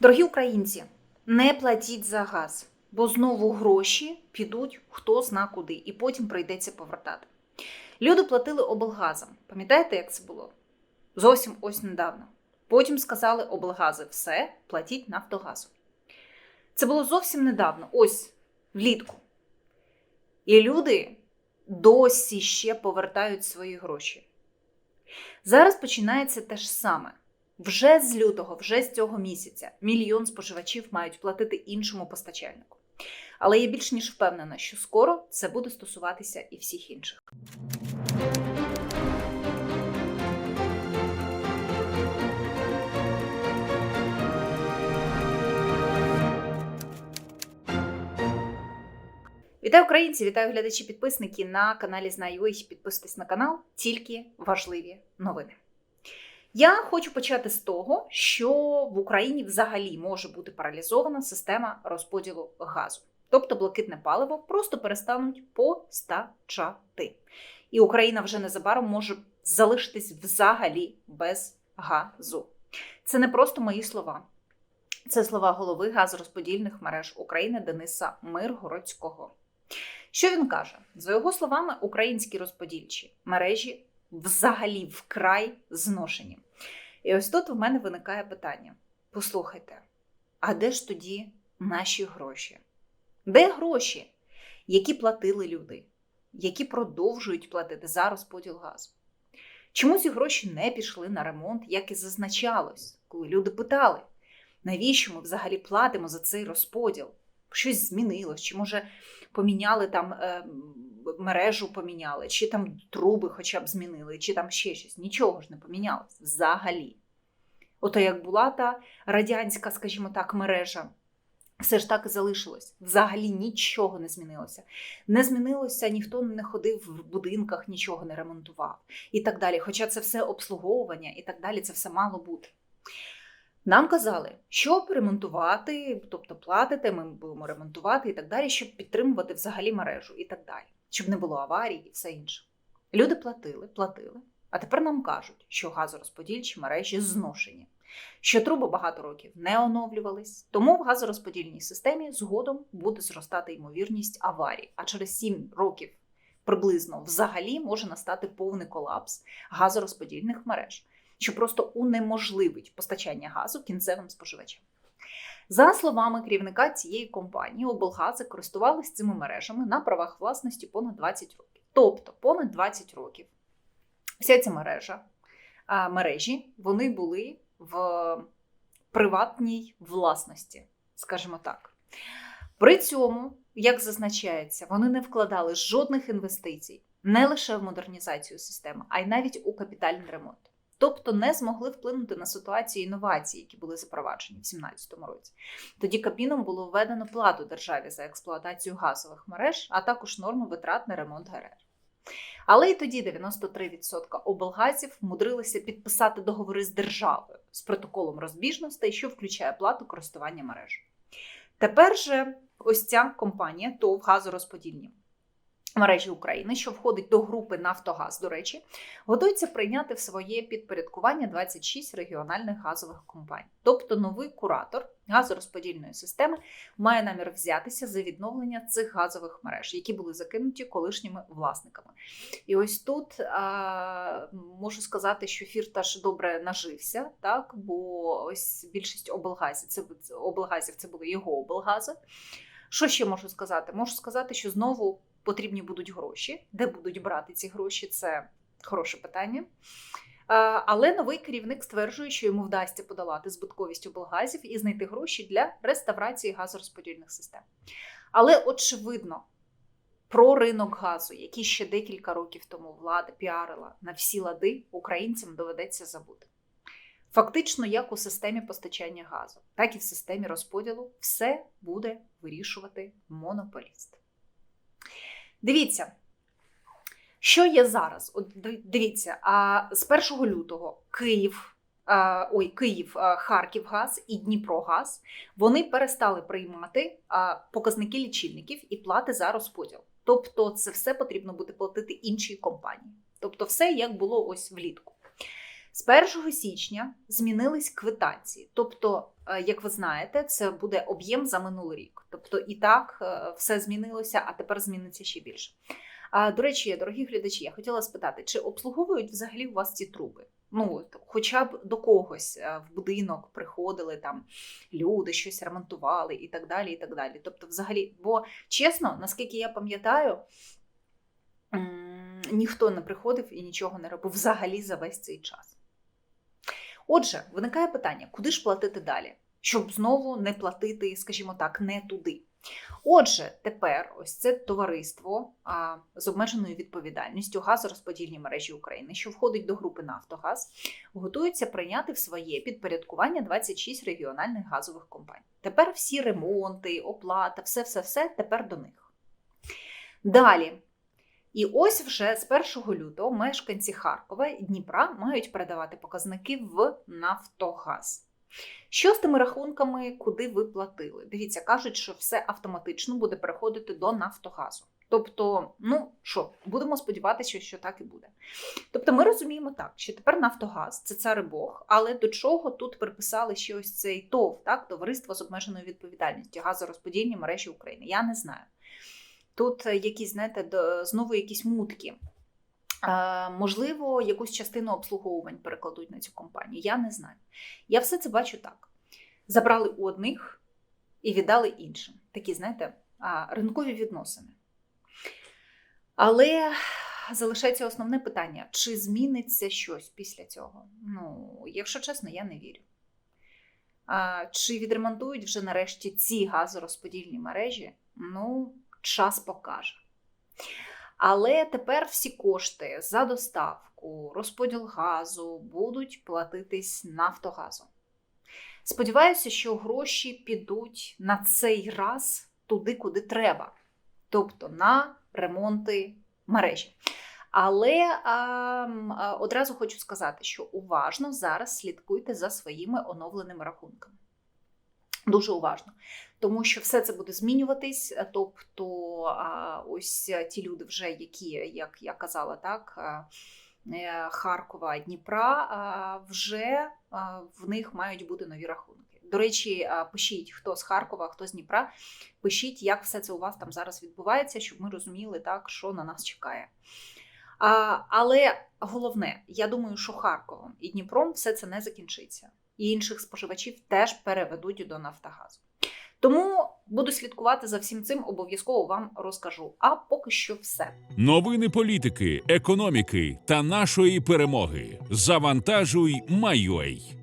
Дорогі українці, не платіть за газ, бо знову гроші підуть хто зна куди, і потім прийдеться повертати. Люди платили облгазам. Пам'ятаєте, як це було? Зовсім ось недавно. Потім сказали облгази, все, платіть Нафтогазу. Це було зовсім недавно, ось влітку. І люди досі ще повертають свої гроші. Зараз починається те ж саме. Вже з лютого, вже з цього місяця, мільйон споживачів мають платити іншому постачальнику. Але я більш ніж впевнена, що скоро це буде стосуватися і всіх інших. Вітаю українці! Вітаю глядачі підписники на каналі Знаю. Підписуйтесь на канал, тільки важливі новини. Я хочу почати з того, що в Україні взагалі може бути паралізована система розподілу газу. Тобто блакитне паливо просто перестануть постачати. І Україна вже незабаром може залишитись взагалі без газу. Це не просто мої слова. Це слова голови газорозподільних мереж України Дениса Миргородського. Що він каже? За його словами, українські розподільчі мережі взагалі вкрай зношені. І ось тут в мене виникає питання: послухайте, а де ж тоді наші гроші? Де гроші, які платили люди, які продовжують платити за розподіл газу? Чому ці гроші не пішли на ремонт, як і зазначалось, коли люди питали, навіщо ми взагалі платимо за цей розподіл? Щось змінилось, чи може поміняли там е, мережу, поміняли, чи там труби хоча б змінили, чи там ще щось. Нічого ж не помінялось взагалі. Ото як була та радянська, скажімо так, мережа, все ж так і залишилось. Взагалі нічого не змінилося. Не змінилося, ніхто не ходив в будинках, нічого не ремонтував і так далі. Хоча це все обслуговування і так далі, це все мало бути. Нам казали, щоб ремонтувати, тобто платите, ми будемо ремонтувати і так далі, щоб підтримувати взагалі мережу і так далі, щоб не було аварій і все інше. Люди платили, платили, а тепер нам кажуть, що газорозподільчі мережі зношені, що труби багато років не оновлювались, тому в газорозподільній системі згодом буде зростати ймовірність аварій, а через 7 років приблизно взагалі може настати повний колапс газорозподільних мереж що просто унеможливить постачання газу кінцевим споживачам. За словами керівника цієї компанії, облгази користувалися цими мережами на правах власності понад 20 років. Тобто понад 20 років вся ця мережа, мережі вони були в приватній власності, скажімо так. При цьому, як зазначається, вони не вкладали жодних інвестицій не лише в модернізацію системи, а й навіть у капітальний ремонт тобто не змогли вплинути на ситуацію інновацій, які були запроваджені в 2017 році. Тоді Кабміном було введено плату державі за експлуатацію газових мереж, а також норму витрат на ремонт ГРР. Але і тоді 93% облгазів мудрилися підписати договори з державою з протоколом розбіжностей, що включає плату користування мережі. Тепер же ось ця компанія, ТОВ газорозподільні мережі України, що входить до групи Нафтогаз, до речі, готується прийняти в своє підпорядкування 26 регіональних газових компаній. Тобто новий куратор газорозподільної системи має намір взятися за відновлення цих газових мереж, які були закинуті колишніми власниками. І ось тут а, можу сказати, що фірташ добре нажився, так бо ось більшість облгазів це облгазів це були його облгази. Що ще можу сказати? Можу сказати, що знову потрібні будуть гроші. Де будуть брати ці гроші? Це хороше питання. Але новий керівник стверджує, що йому вдасться подолати збитковість облгазів і знайти гроші для реставрації газорозподільних систем. Але очевидно, про ринок газу, який ще декілька років тому влада піарила на всі лади, українцям доведеться забути. Фактично, як у системі постачання газу, так і в системі розподілу, все буде вирішувати монополіст. Дивіться, що є зараз? От Дивіться, а з 1 лютого Київ, ой, Київ, Харківгаз і Дніпрогаз вони перестали приймати показники лічильників і плати за розподіл. Тобто, це все потрібно буде платити іншій компанії. Тобто, все як було ось влітку. З 1 січня змінились квитанції. Тобто, е, як ви знаєте, це буде об'єм за минулий рік. Тобто, і так е, все змінилося, а тепер зміниться ще більше. До речі, дорогі глядачі, я хотіла спитати, чи обслуговують взагалі у вас ці труби? Ну, хоча б до когось е, в будинок приходили там люди, щось ремонтували і так далі. і так далі. Тобто, взагалі, бо чесно, наскільки я пам'ятаю, ніхто не приходив і нічого не робив взагалі за весь цей час. Отже, виникає питання, куди ж платити далі, щоб знову не платити, скажімо так, не туди. Отже, тепер ось це товариство а, з обмеженою відповідальністю газорозподільні мережі України, що входить до групи Нафтогаз, готується прийняти в своє підпорядкування 26 регіональних газових компаній. Тепер всі ремонти, оплата, все, все, все тепер до них. Далі. І ось вже з 1 лютого мешканці Харкова і Дніпра мають передавати показники в Нафтогаз. Що з тими рахунками, куди ви платили? Дивіться, кажуть, що все автоматично буде переходити до Нафтогазу. Тобто, ну що, будемо сподіватися, що так і буде. Тобто, ми розуміємо так, що тепер Нафтогаз це цар Бог, але до чого тут приписали ще ось цей ТОВ, так, товариство з обмеженою відповідальністю, газорозподільні мережі України. Я не знаю. Тут якісь, знаєте, знову якісь мутки. Можливо, якусь частину обслуговувань перекладуть на цю компанію. Я не знаю. Я все це бачу так: забрали у одних і віддали іншим. Такі, знаєте, ринкові відносини. Але залишається основне питання: чи зміниться щось після цього? Ну, якщо чесно, я не вірю. А, Чи відремонтують вже нарешті ці газорозподільні мережі? Ну, час покаже. Але тепер всі кошти за доставку, розподіл газу будуть платитись Нафтогазом. Сподіваюся, що гроші підуть на цей раз туди, куди треба, тобто на ремонти мережі. Але а, а, одразу хочу сказати, що уважно зараз слідкуйте за своїми оновленими рахунками. Дуже уважно, тому що все це буде змінюватись. е, Тобто, ось ті люди, вже які, як я казала, так. е, Харкова, Дніпра, вже в них мають бути нові рахунки. До речі, пишіть, хто з Харкова, хто з Дніпра, пишіть, як все це у вас там зараз відбувається, щоб ми розуміли, так, що на нас чекає. Але головне, я думаю, що Харковом і Дніпром все це не закінчиться. І інших споживачів теж переведуть до Нафтогазу. Тому буду слідкувати за всім цим, обов'язково вам розкажу. А поки що все. Новини політики, економіки та нашої перемоги. Завантажуй, Майой.